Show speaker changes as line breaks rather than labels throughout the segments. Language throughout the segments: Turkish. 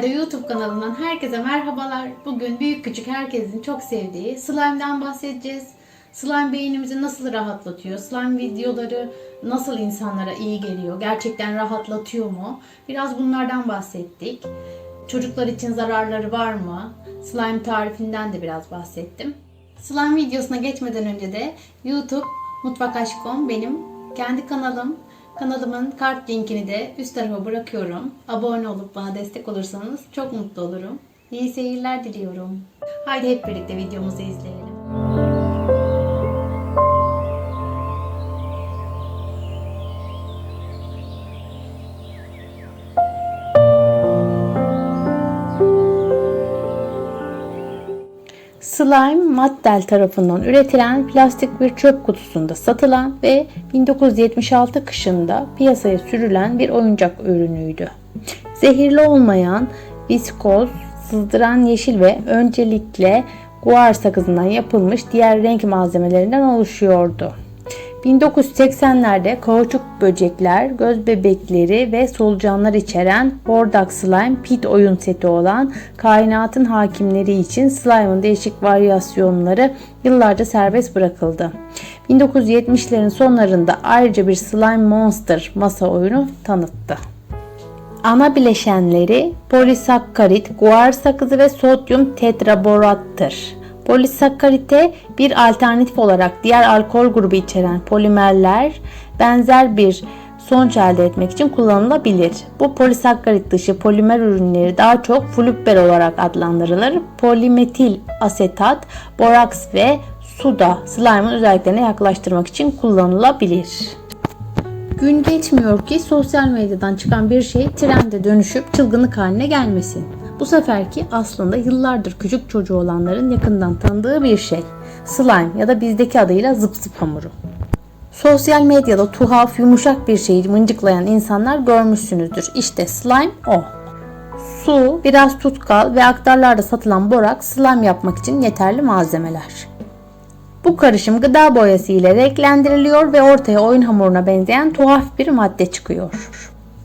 Fayda YouTube kanalından herkese merhabalar. Bugün büyük küçük herkesin çok sevdiği slime'dan bahsedeceğiz. Slime beynimizi nasıl rahatlatıyor? Slime videoları nasıl insanlara iyi geliyor? Gerçekten rahatlatıyor mu? Biraz bunlardan bahsettik. Çocuklar için zararları var mı? Slime tarifinden de biraz bahsettim. Slime videosuna geçmeden önce de YouTube Mutfak Aşkım benim kendi kanalım. Kanalımın kart linkini de üst tarafa bırakıyorum. Abone olup bana destek olursanız çok mutlu olurum. İyi seyirler diliyorum. Haydi hep birlikte videomuzu izleyelim. Slime Mattel tarafından üretilen plastik bir çöp kutusunda satılan ve 1976 kışında piyasaya sürülen bir oyuncak ürünüydü. Zehirli olmayan, viskoz, sızdıran yeşil ve öncelikle guar sakızından yapılmış diğer renk malzemelerinden oluşuyordu. 1980'lerde kauçuk böcekler, göz bebekleri ve solucanlar içeren Hordak Slime Pit oyun seti olan kainatın hakimleri için slime'ın değişik varyasyonları yıllarca serbest bırakıldı. 1970'lerin sonlarında ayrıca bir Slime Monster masa oyunu tanıttı. Ana bileşenleri polisakkarit, guar sakızı ve sodyum tetraborattır. Polisakkarite bir alternatif olarak diğer alkol grubu içeren polimerler benzer bir sonuç elde etmek için kullanılabilir. Bu polisakkarit dışı polimer ürünleri daha çok flübber olarak adlandırılır. Polimetil asetat, boraks ve suda slime'ın özelliklerine yaklaştırmak için kullanılabilir. Gün geçmiyor ki sosyal medyadan çıkan bir şey trende dönüşüp çılgınlık haline gelmesin. Bu seferki aslında yıllardır küçük çocuğu olanların yakından tanıdığı bir şey. Slime ya da bizdeki adıyla zıp zıp hamuru. Sosyal medyada tuhaf, yumuşak bir şeyi mıncıklayan insanlar görmüşsünüzdür. İşte slime o. Su, biraz tutkal ve aktarlarda satılan borak slime yapmak için yeterli malzemeler. Bu karışım gıda boyası ile renklendiriliyor ve ortaya oyun hamuruna benzeyen tuhaf bir madde çıkıyor.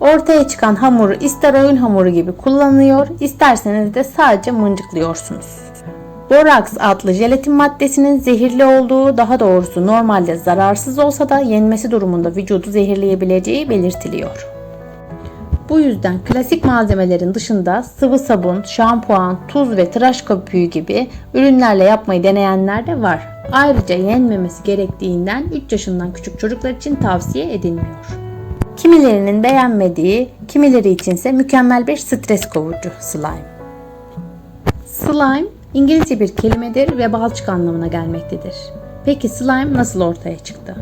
Ortaya çıkan hamuru ister oyun hamuru gibi kullanıyor, isterseniz de sadece mıncıklıyorsunuz. Boraks adlı jelatin maddesinin zehirli olduğu, daha doğrusu normalde zararsız olsa da yenmesi durumunda vücudu zehirleyebileceği belirtiliyor. Bu yüzden klasik malzemelerin dışında sıvı sabun, şampuan, tuz ve tıraş köpüğü gibi ürünlerle yapmayı deneyenler de var. Ayrıca yenmemesi gerektiğinden 3 yaşından küçük çocuklar için tavsiye edilmiyor. Kimilerinin beğenmediği, kimileri içinse mükemmel bir stres kovucu slime. Slime İngilizce bir kelimedir ve balçık anlamına gelmektedir. Peki slime nasıl ortaya çıktı?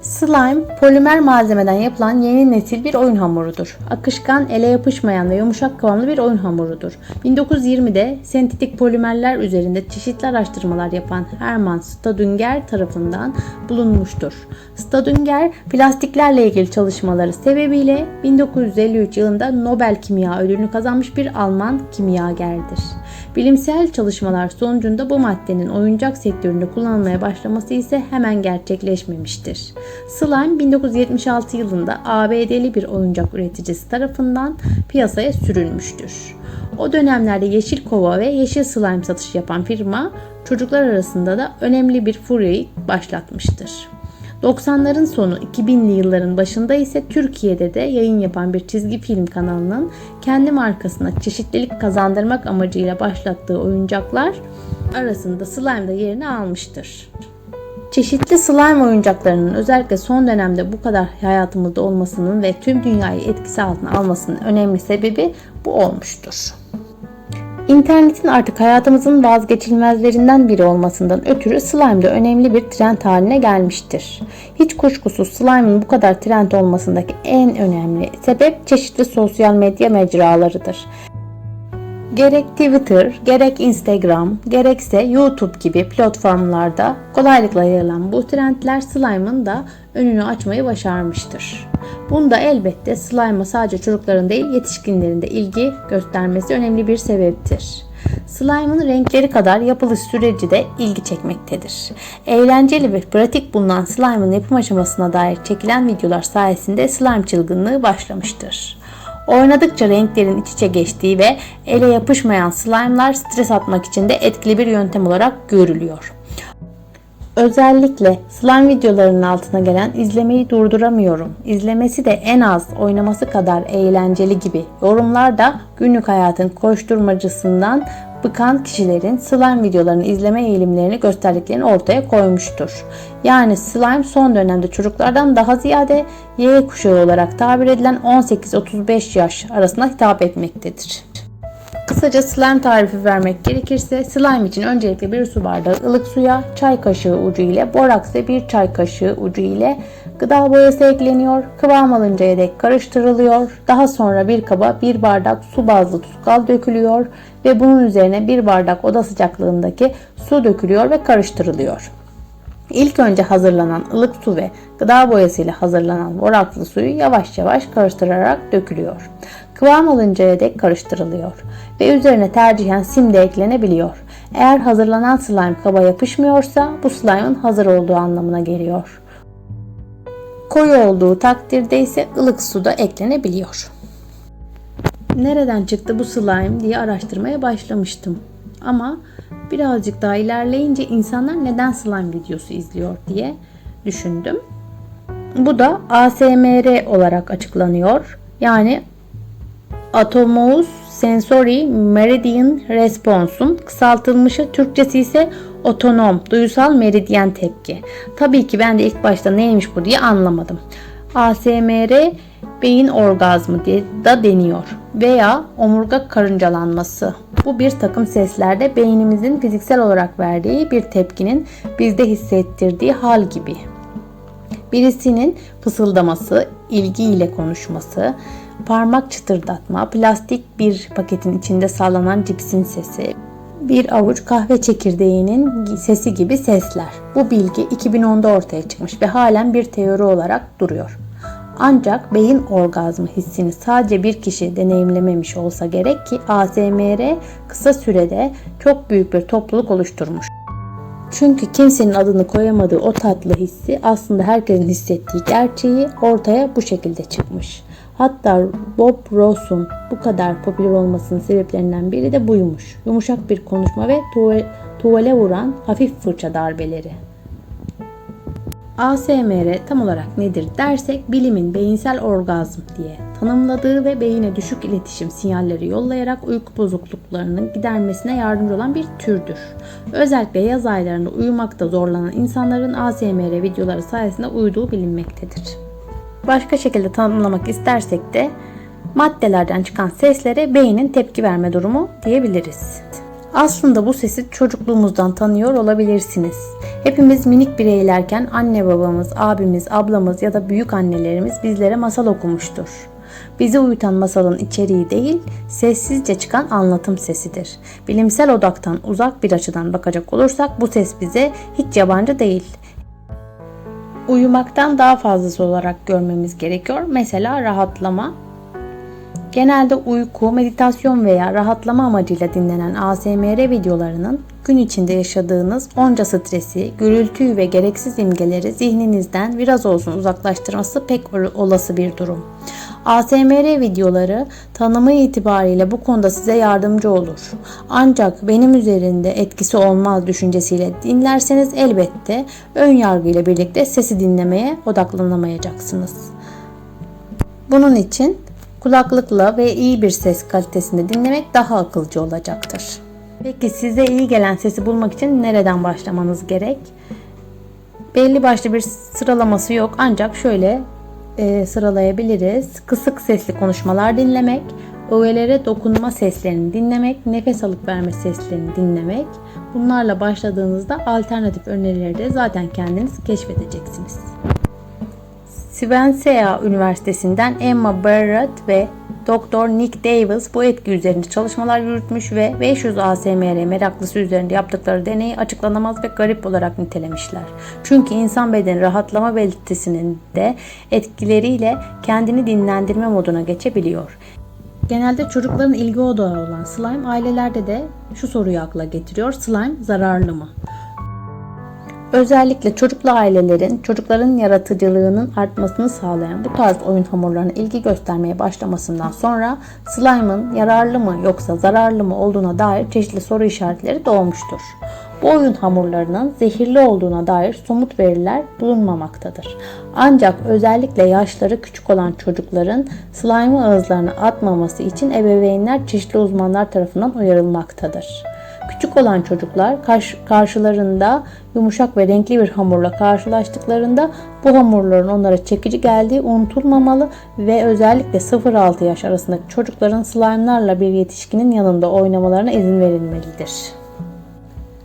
Slime, polimer malzemeden yapılan yeni nesil bir oyun hamurudur. Akışkan, ele yapışmayan ve yumuşak kıvamlı bir oyun hamurudur. 1920'de sentetik polimerler üzerinde çeşitli araştırmalar yapan Hermann Staudinger tarafından bulunmuştur. Staudinger, plastiklerle ilgili çalışmaları sebebiyle 1953 yılında Nobel Kimya Ödülünü kazanmış bir Alman kimyagerdir. Bilimsel çalışmalar sonucunda bu maddenin oyuncak sektöründe kullanılmaya başlaması ise hemen gerçekleşmemiştir. Slime 1976 yılında ABD'li bir oyuncak üreticisi tarafından piyasaya sürülmüştür. O dönemlerde yeşil kova ve yeşil slime satışı yapan firma çocuklar arasında da önemli bir furyayı başlatmıştır. 90'ların sonu 2000'li yılların başında ise Türkiye'de de yayın yapan bir çizgi film kanalının kendi markasına çeşitlilik kazandırmak amacıyla başlattığı oyuncaklar arasında slime de yerini almıştır. Çeşitli slime oyuncaklarının özellikle son dönemde bu kadar hayatımızda olmasının ve tüm dünyayı etkisi altına almasının önemli sebebi bu olmuştur. İnternetin artık hayatımızın vazgeçilmezlerinden biri olmasından ötürü slime de önemli bir trend haline gelmiştir. Hiç kuşkusuz slime'ın bu kadar trend olmasındaki en önemli sebep çeşitli sosyal medya mecralarıdır. Gerek Twitter, gerek Instagram, gerekse YouTube gibi platformlarda kolaylıkla yayılan bu trendler slime'ın da önünü açmayı başarmıştır. Bunda elbette slime'a sadece çocukların değil yetişkinlerin de ilgi göstermesi önemli bir sebeptir. Slime'ın renkleri kadar yapılış süreci de ilgi çekmektedir. Eğlenceli ve pratik bulunan slime'ın yapım aşamasına dair çekilen videolar sayesinde slime çılgınlığı başlamıştır. Oynadıkça renklerin iç içe geçtiği ve ele yapışmayan slime'lar stres atmak için de etkili bir yöntem olarak görülüyor. Özellikle slime videolarının altına gelen izlemeyi durduramıyorum. İzlemesi de en az oynaması kadar eğlenceli gibi yorumlar da günlük hayatın koşturmacısından bıkan kişilerin slime videolarını izleme eğilimlerini gösterdiklerini ortaya koymuştur. Yani slime son dönemde çocuklardan daha ziyade Y kuşağı olarak tabir edilen 18-35 yaş arasında hitap etmektedir. Kısaca slime tarifi vermek gerekirse slime için öncelikle bir su bardağı ılık suya çay kaşığı ucu ile boraks ve bir çay kaşığı ucu ile gıda boyası ekleniyor. Kıvam alıncaya dek karıştırılıyor. Daha sonra bir kaba bir bardak su bazlı tutkal dökülüyor ve bunun üzerine bir bardak oda sıcaklığındaki su dökülüyor ve karıştırılıyor. İlk önce hazırlanan ılık su ve gıda boyasıyla hazırlanan boraklı suyu yavaş yavaş karıştırarak dökülüyor. Kıvam alıncaya dek karıştırılıyor ve üzerine tercihen sim de eklenebiliyor. Eğer hazırlanan slime kaba yapışmıyorsa bu slime'ın hazır olduğu anlamına geliyor. Koyu olduğu takdirde ise ılık su da eklenebiliyor. Nereden çıktı bu slime diye araştırmaya başlamıştım. Ama birazcık daha ilerleyince insanlar neden slime videosu izliyor diye düşündüm. Bu da ASMR olarak açıklanıyor. Yani Autonomous Sensory Meridian Response'un kısaltılmışı Türkçesi ise otonom, duysal meridyen tepki. Tabii ki ben de ilk başta neymiş bu diye anlamadım. ASMR beyin orgazmı diye da deniyor veya omurga karıncalanması. Bu bir takım seslerde beynimizin fiziksel olarak verdiği bir tepkinin bizde hissettirdiği hal gibi. Birisinin fısıldaması, ilgiyle konuşması, parmak çıtırdatma, plastik bir paketin içinde sallanan cipsin sesi, bir avuç kahve çekirdeğinin sesi gibi sesler. Bu bilgi 2010'da ortaya çıkmış ve halen bir teori olarak duruyor. Ancak beyin orgazmı hissini sadece bir kişi deneyimlememiş olsa gerek ki ASMR kısa sürede çok büyük bir topluluk oluşturmuş. Çünkü kimsenin adını koyamadığı o tatlı hissi aslında herkesin hissettiği gerçeği ortaya bu şekilde çıkmış. Hatta Bob Ross'un bu kadar popüler olmasının sebeplerinden biri de buymuş. Yumuşak bir konuşma ve tuvale vuran hafif fırça darbeleri. ASMR tam olarak nedir dersek bilimin beyinsel orgazm diye tanımladığı ve beyine düşük iletişim sinyalleri yollayarak uyku bozukluklarının gidermesine yardımcı olan bir türdür. Özellikle yaz aylarında uyumakta zorlanan insanların ASMR videoları sayesinde uyuduğu bilinmektedir. Başka şekilde tanımlamak istersek de maddelerden çıkan seslere beynin tepki verme durumu diyebiliriz. Aslında bu sesi çocukluğumuzdan tanıyor olabilirsiniz. Hepimiz minik bireylerken anne babamız, abimiz, ablamız ya da büyük annelerimiz bizlere masal okumuştur. Bizi uyutan masalın içeriği değil, sessizce çıkan anlatım sesidir. Bilimsel odaktan uzak bir açıdan bakacak olursak bu ses bize hiç yabancı değil. Uyumaktan daha fazlası olarak görmemiz gerekiyor. Mesela rahatlama, Genelde uyku, meditasyon veya rahatlama amacıyla dinlenen ASMR videolarının gün içinde yaşadığınız onca stresi, gürültüyü ve gereksiz imgeleri zihninizden biraz olsun uzaklaştırması pek olası bir durum. ASMR videoları tanımı itibariyle bu konuda size yardımcı olur. Ancak benim üzerinde etkisi olmaz düşüncesiyle dinlerseniz elbette ön yargıyla birlikte sesi dinlemeye odaklanamayacaksınız. Bunun için kulaklıkla ve iyi bir ses kalitesinde dinlemek daha akılcı olacaktır. Peki size iyi gelen sesi bulmak için nereden başlamanız gerek? Belli başlı bir sıralaması yok ancak şöyle e, sıralayabiliriz. Kısık sesli konuşmalar dinlemek, öğelere dokunma seslerini dinlemek, nefes alıp verme seslerini dinlemek. Bunlarla başladığınızda alternatif önerileri de zaten kendiniz keşfedeceksiniz. Swansea Üniversitesi'nden Emma Barrett ve Dr. Nick Davis bu etki üzerinde çalışmalar yürütmüş ve 500 ASMR meraklısı üzerinde yaptıkları deneyi açıklanamaz ve garip olarak nitelemişler. Çünkü insan bedeni rahatlama belirtisinin de etkileriyle kendini dinlendirme moduna geçebiliyor. Genelde çocukların ilgi odağı olan slime ailelerde de şu soruyu akla getiriyor. Slime zararlı mı? Özellikle çocuklu ailelerin çocukların yaratıcılığının artmasını sağlayan bu tarz oyun hamurlarına ilgi göstermeye başlamasından sonra slime'ın yararlı mı yoksa zararlı mı olduğuna dair çeşitli soru işaretleri doğmuştur. Bu oyun hamurlarının zehirli olduğuna dair somut veriler bulunmamaktadır. Ancak özellikle yaşları küçük olan çocukların slime ağızlarına atmaması için ebeveynler çeşitli uzmanlar tarafından uyarılmaktadır. Küçük olan çocuklar karş- karşılarında yumuşak ve renkli bir hamurla karşılaştıklarında bu hamurların onlara çekici geldiği unutulmamalı ve özellikle 0-6 yaş arasındaki çocukların slime'larla bir yetişkinin yanında oynamalarına izin verilmelidir.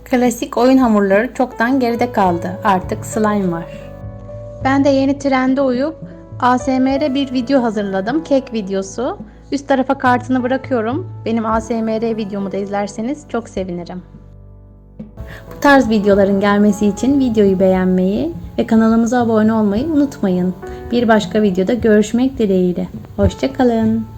Klasik oyun hamurları çoktan geride kaldı. Artık slime var. Ben de yeni trende uyup ASMR bir video hazırladım. Kek videosu. Üst tarafa kartını bırakıyorum. Benim ASMR videomu da izlerseniz çok sevinirim. Bu tarz videoların gelmesi için videoyu beğenmeyi ve kanalımıza abone olmayı unutmayın. Bir başka videoda görüşmek dileğiyle. Hoşçakalın.